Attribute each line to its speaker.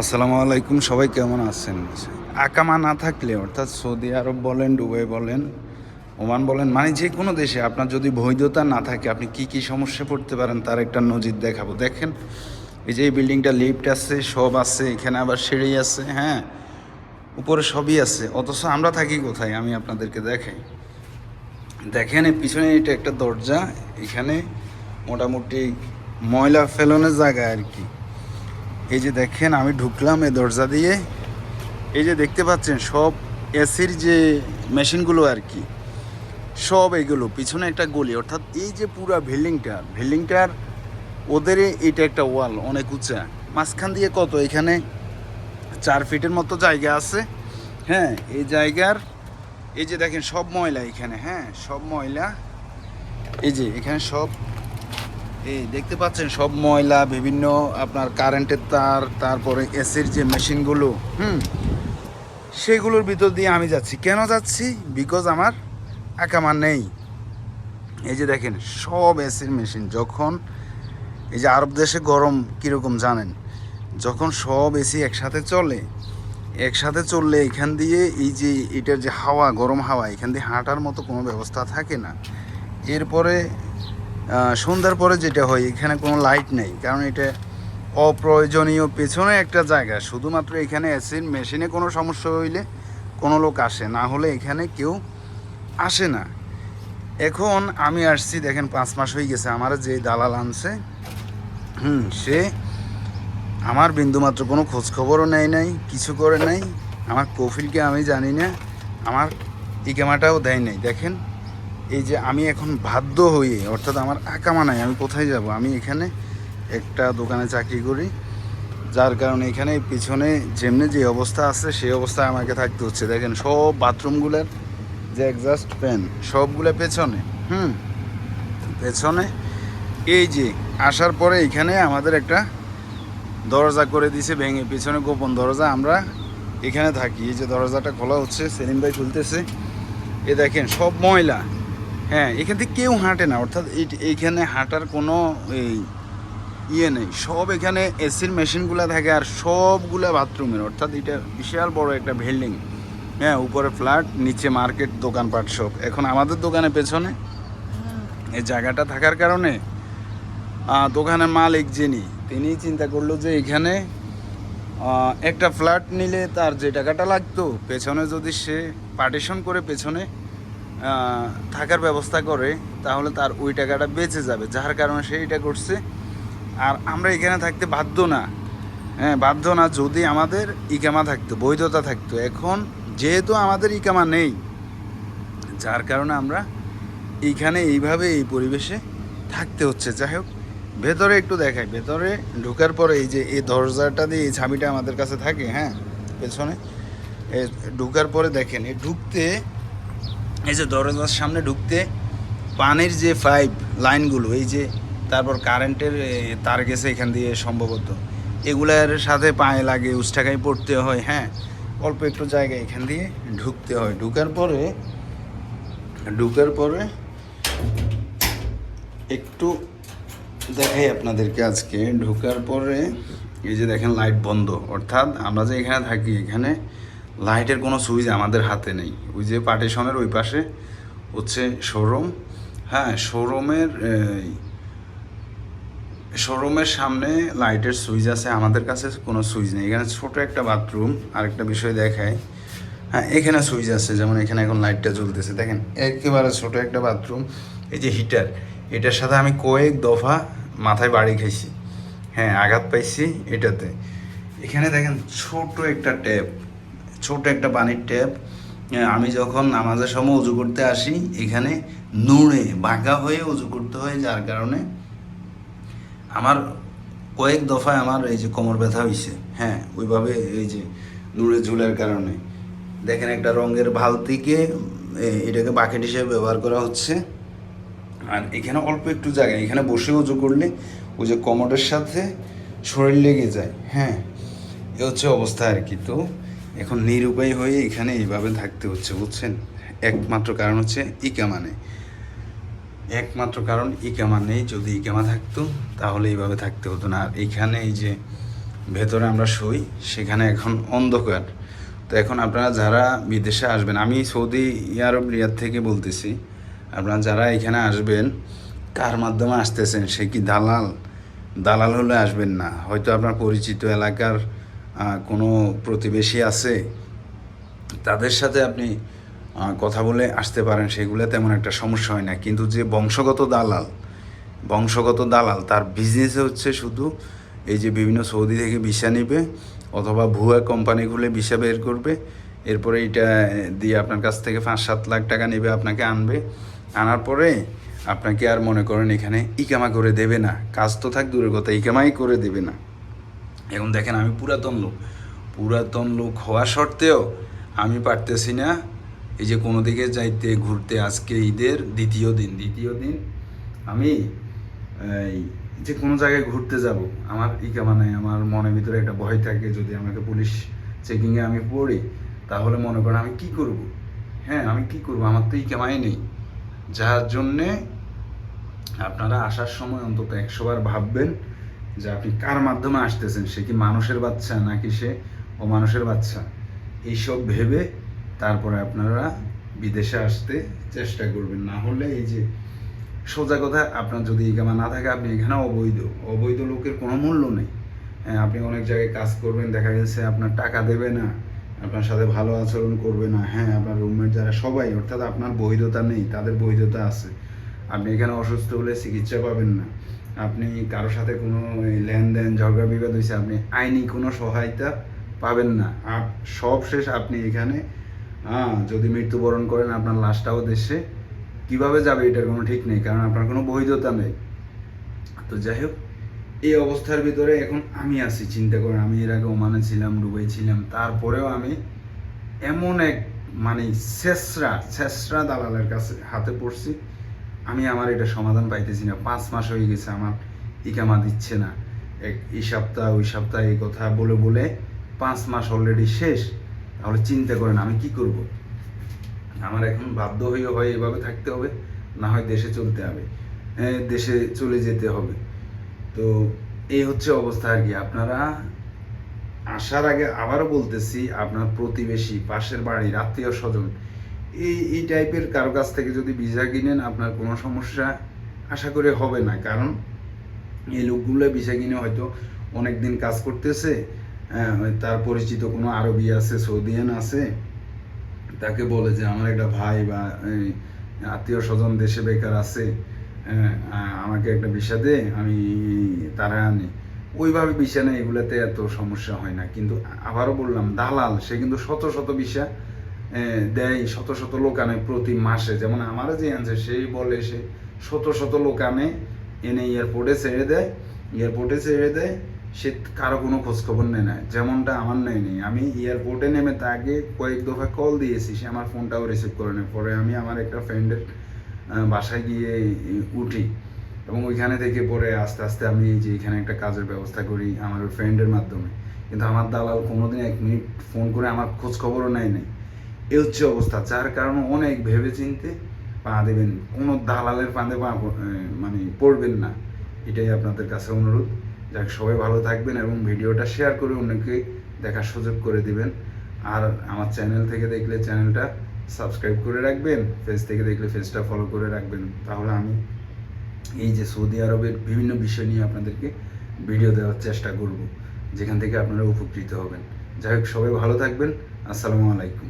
Speaker 1: আসসালামু আলাইকুম, সবাই কেমন আছেন? আকামা না থাকলে, অর্থাৎ সৌদি আরব বলেন, দুবাই বলেন, ওমান বলেন মানে যে কোনো দেশে আপনার যদি বৈধতা না থাকে, আপনি কি কি সমস্যা পড়তে পারেন, তার একটা নজির দেখাবো। দেখেন, এই যে এই বিল্ডিংটা লিফট আছে, সব আছে, এখানে আবার সিঁড়ি আছে হ্যাঁ উপরে সবই আছে, অথচ আমরা থাকি কোথায়? আমি আপনাদেরকে দেখাই। দেখেন এই পিছনে এটা একটা দরজা, এখানে মোটামুটি ময়লা ফেলনের জায়গা আর কি। এই যে দেখেন, আমি ঢুকলাম এই দরজা দিয়ে। এই যে দেখতে পাচ্ছেন, সব এসির যে মেশিনগুলো আর কি, সব এগুলো, পিছনে একটা গলি। অর্থাৎ এই যে পুরা বিল্ডিংটা, বিল্ডিংটার ওদের এটা একটা ওয়াল, অনেক উঁচা। মাঝখান দিয়ে কত? এখানে চার ফিটের মতো জায়গা আছে। হ্যাঁ এই জায়গার, এই যে দেখেন, সব ময়লা এখানে। হ্যাঁ সব ময়লা। এই যে, এখানে সব এই দেখতে পাচ্ছেন সব ময়লা, বিভিন্ন আপনার কারেন্টের তার, তারপরে এসির যে মেশিনগুলো, হুম, সেগুলোর ভিতর দিয়ে আমি যাচ্ছি। কেন যাচ্ছি? বিকজ আমার আকামা নেই। এই যে দেখেন, সব এসির মেশিন যখন এই যে আরব দেশে গরম কীরকম জানেন? যখন সব এসি একসাথে চলে, একসাথে চললে এখান দিয়ে এই যে এটার যে হাওয়া, গরম হাওয়া, এখান দিয়ে হাঁটার মতো কোনো ব্যবস্থা থাকে না। এরপরে সন্ধ্যার পরে যেটা হয়, এখানে কোনো লাইট নেই, কারণ এটা অপ্রয়োজনীয় পেছনে একটা জায়গা। শুধুমাত্র এখানে এসির মেশিনে কোনো সমস্যা হইলে কোনো লোক আসে, না হলে এখানে কেউ আসে না। এখন আমি আসছি, দেখেন পাঁচ মাস হয়ে গেছে, আমার যে দালাল আনছে, হুম, সে আমার বিন্দুমাত্র কোনো খোঁজখবরও নেয় নাই, কিছু করে নাই। আমার কফিলকে আমি জানি না, আমার ইকামাটাও দেয় নাই। দেখেন এই যে আমি এখন বাধ্য হয়ে, অর্থাৎ আমার আকামা নাই আমি কোথায় যাব? আমি এখানে একটা দোকানে চাকরি করি, যার কারণে এখানে পিছনে যেমনি যে অবস্থা আছে, সেই অবস্থায় আমাকে থাকতে হচ্ছে। দেখেন, সব বাথরুমগুলোর যে এক্সাস্ট ফ্যান সবগুলো পেছনে, হুম? পেছনে এই যে আসার পরে এখানে আমাদের একটা দরজা করে দিছে, ভেঙে পিছনে গোপন দরজা, আমরা এখানে থাকি। এই যে দরজাটা খোলা হচ্ছে, সেলিম ভাই খুলতেছে। এ দেখেন, সব ময়লা হ্যাঁ এখান থেকে কেউ হাঁটে না, অর্থাৎ এই- এইখানে হাঁটার কোনো এই ইয়ে নেই। সব এখানে এসির মেশিনগুলো থাকে আর সবগুলা বাথরুমের, অর্থাৎ এটা বিশাল বড় একটা বিল্ডিং। হ্যাঁ উপরে ফ্ল্যাট, নিচে মার্কেট, দোকানপাট সব। এখন আমাদের দোকানের পেছনে এই জায়গাটা থাকার কারণে দোকানের মালিক যিনি, তিনি চিন্তা করল যে এখানে একটা ফ্ল্যাট নিলে তার যে টাকাটা লাগতো, পেছনে যদি সে পার্টিশন করে পেছনে থাকার ব্যবস্থা করে, তাহলে তার ওই টাকাটা বেঁচে যাবে। যার কারণে সে এটা করছে। আর আমরা এখানে থাকতে বাধ্য না। হ্যাঁ বাধ্য না যদি আমাদের ইকামা থাকতো, বৈধতা থাকতো। এখন যেহেতু আমাদের ইকামা নেই, যার কারণে আমরা এইখানে এইভাবে এই পরিবেশে থাকতে হচ্ছে। যাই হোক, ভেতরে একটু দেখাই। ভেতরে ঢোকার পরে এই যে এই দরজাটা দিয়ে এই ছাবিটা আমাদের কাছে থাকে হ্যাঁ পেছনে ঢোকার পরে দেখেন এই ঢুকতে এই যে দরজার সামনে ঢুকতে পানির যে পাইপ লাইনগুলো এই যে তারপর কারেন্টের তার গেছে এখান দিয়ে সম্ভবত। এগুলার সাথে পায়ে লাগে উষ্ঠাকায় পড়তে হয় হ্যাঁ? অল্প একটু জায়গা এখান দিয়ে ঢুকতে হয়। ঢুকার পরে ঢুকার পরে একটু দেখাই আপনাদেরকে আজকে। ঢুকার পরে, এই যে দেখেন লাইট বন্ধ। অর্থাৎ আমরা যে এখানে থাকি, এখানে লাইটের কোনো সুইচ আমাদের হাতে নেই। ওই যে পার্টিশনের ওই পাশে হচ্ছে শোরুম হ্যাঁ শোরুমের শোরুমের সামনে লাইটের সুইচ আছে, আমাদের কাছে কোনো সুইচ নেই। এখানে ছোট একটা বাথরুম আরেকটা বিষয় দেখায় হ্যাঁ এখানে সুইচ আছে, যেমন এখানে এখন লাইটটা জ্বলতেছে। দেখেন, একেবারে ছোট একটা বাথরুম এই যে হিটার এটার সাথে আমি কয়েক দফা মাথায় বাড়ি খাইছি। হ্যাঁ আঘাত পাইছি এটাতে। এখানে দেখেন ছোট একটা ট্যাপ ছোট একটা পানির ট্যাপ। আমি যখন নামাজের সময় উজু করতে আসি, এখানে নুড়ে বাঁকা হয়ে উজু করতে হয়, যার কারণে আমার কয়েক দফায় আমার এই যে কোমর ব্যথা হয়েছে হ্যাঁ ওইভাবে এই যে নুড়ে ঝুলের কারণে। দেখেন একটা রঙের বালতিকে এটাকে বাকেট হিসেবে ব্যবহার করা হচ্ছে। আর এখানে অল্প একটু জায়গা, এখানে বসে উজু করলে ওই যে কোমরের সাথে শরীর লেগে যায়। হ্যাঁ এ হচ্ছে অবস্থা আর কি। তো এখন নিরুপায় হয়ে এখানে এইভাবে থাকতে হচ্ছে, বুঝছেন? একমাত্র কারণ হচ্ছে ইকামা নেই একমাত্র কারণ ইকামা নেই যদি ইকামা থাকতো, তাহলে এইভাবে থাকতে হতো না। আর এখানে এই যে ভেতরে আমরা শুই, সেখানে এখন অন্ধকার। তো এখন আপনারা যারা বিদেশে আসবেন, আমি সৌদি আরব, রিয়াদ থেকে বলতেছি, আপনারা যারা এখানে আসবেন, কার মাধ্যমে আসতেছেন? সে কি দালাল? দালাল হলে আসবেন না। হয়তো আপনার পরিচিত এলাকার কোনো প্রতিবেশী আছে, তাদের সাথে আপনি কথা বলে আসতে পারেন, সেগুলো তেমন একটা সমস্যা হয় না। কিন্তু যে বংশগত দালাল বংশগত দালাল, তার বিজনেসে হচ্ছে শুধু এই যে বিভিন্ন সৌদি থেকে ভিসা নেবে, অথবা ভুয়া কোম্পানি খুলে ভিসা বের করবে, এরপরে এটা দিয়ে আপনার কাছ থেকে পাঁচ সাত লাখ টাকা নেবে, আপনাকে আনবে। আনার পরে আপনাকে আর মনে করেন এখানে ইকামা করে দেবে না। কাজ তো থাক, দূরের কথা, ইকামাই করে দেবে না। এখন দেখেন আমি পুরাতন লোক। পুরাতন লোক হওয়া সত্ত্বেও আমি পারতেছি না এই যে কোনো দিকে যাইতে, ঘুরতে। আজকে ঈদের দ্বিতীয় দিন। দ্বিতীয় দিন আমি এই যে কোনো জায়গায় ঘুরতে যাব। আমার ইকামা নাই আমার মনের ভিতরে একটা ভয় থাকে যদি আমাকে পুলিশ চেকিংয়ে আমি পড়ি, তাহলে মনে করেন আমি কি করব? হ্যাঁ আমি কি করব? আমার তো ইকামাই নেই। যার জন্যে আপনারা আসার সময় অন্তত একশোবার ভাববেন যে আপনি কার মাধ্যমে আসতেছেন? সে কি মানুষের বাচ্চা নাকি সে অমানুষের বাচ্চা? এইসব ভেবে তারপরে আপনারা বিদেশে আসতে চেষ্টা করবেন। না হলে এই যে সোজা কথা, আপনার যদি ইকামা না থাকে, আপনি এখানে অবৈধ। অবৈধ লোকের কোনো মূল্য নেই। হ্যাঁ আপনি অনেক জায়গায় কাজ করবেন, দেখা গেছে আপনার টাকা দেবে না, আপনার সাথে ভালো আচরণ করবে না। হ্যাঁ আপনার রুমমেট যারা সবাই, অর্থাৎ আপনার বৈধতা নেই, তাদের বৈধতা আছে। আপনি এখানে অসুস্থ হলে চিকিৎসা পাবেন না। আপনি কারোর সাথে কোনো লেনদেন, ঝগড়া, বিবাদ হয়েছে আপনি আইনি কোনো সহায়তা পাবেন না। আর সব শেষ আপনি এখানে। যদি মৃত্যুবরণ করেন আপনার লাশটাও দেশে, কীভাবে যাবে এটার কোনো ঠিক নেই, কারণ আপনার কোনো বৈধতা নেই। তো যাই হোক, এই অবস্থার ভিতরে এখন আমি আছি, চিন্তা করেন, আমি এর আগে ওমানে ছিলাম ডুবাই ছিলাম, তারপরেও আমি এমন এক মানে শেষরা শেষরা দালালের কাছে, হাতে পড়ছি। আমি আমার এটা সমাধান পাইতেছি না। পাঁচ মাস হয়ে গেছে আমার ইকামা দিচ্ছে না। এক এই সপ্তাহ, ওই সপ্তাহ এই কথা বলে বলে পাঁচ মাস অলরেডি শেষ। তাহলে চিন্তা করেন, আমি কি করব? আমার এখন বাধ্য হয়ে হয় এভাবে থাকতে হবে, না হয় দেশে চলতে হবে। দেশে চলে যেতে হবে। তো এই হচ্ছে অবস্থা আর কি। আপনারা আসার আগে আবারও বলতেছি, আপনার প্রতিবেশী, পাশের বাড়ির আত্মীয় স্বজন এই এই টাইপের কারও কাছ থেকে যদি ভিসা কিনেন আপনার কোনো সমস্যা আশা করে হবে না। কারণ এই লোকগুলো ভিসা কিনে হয়তো অনেক দিন কাজ করতেছে আহ, তার পরিচিত কোনো আরবি আছে সৌদিয়ান আছে তাকে বলে যে আমার একটা ভাই বা আত্মীয় স্বজন দেশে বেকার আছে হ্যাঁ, আমাকে একটা বিষা দে আমি তারা আনি। ওইভাবে বিষা নেই এগুলোতে এত সমস্যা হয় না। কিন্তু আবারও বললাম দালাল সে কিন্তু শত শত আহ, দেয় শত শত লোক আনে প্রতি মাসে। যেমন আমার যে আনছে সেই বলে সে শত শত লোক আনে, এনে এয়ারপোর্টে ছেড়ে দেয়। এয়ারপোর্টে ছেড়ে দেয়, সে কারও কোনো খোঁজখবর নেয় না। যেমনটা আমার নেয়নি আমি এয়ারপোর্টে নেমে তাকে কয়েক দফা কল দিয়েছি, সে আমার ফোনটাও রিসিভ করে নেয় পরে আমি আমার একটা ফ্রেন্ডের বাসায় গিয়ে উঠি। এবং ওইখানে থেকে পরে আস্তে আস্তে আমি যে এখানে একটা কাজের ব্যবস্থা করি আমার ফ্রেন্ডের মাধ্যমে। কিন্তু আমার দালাল কোনোদিন এক মিনিট ফোন করে আমার খোঁজখবরও নেয় নাই। এ হচ্ছে অবস্থা যার কারণে অনেক ভেবে চিনতে পা দেবেন। কোনো দালালের ফাঁদে পা মানে পড়বেন না। এটাই আপনাদের কাছে অনুরোধ। যাক, সবাই ভালো থাকবেন এবং ভিডিওটা শেয়ার করে অন্যকে দেখার সুযোগ করে দিবেন। আর আমার চ্যানেল থেকে দেখলে চ্যানেলটা সাবস্ক্রাইব করে রাখবেন। ফেস থেকে দেখলে ফেসটা ফলো করে রাখবেন। তাহলে আমি এই যে সৌদি আরবের বিভিন্ন বিষয় নিয়ে আপনাদেরকে ভিডিও দেওয়ার চেষ্টা করব, যেখান থেকে আপনারা উপকৃত হবেন। যাই হোক, সবাই ভালো থাকবেন। আসসালামু আলাইকুম।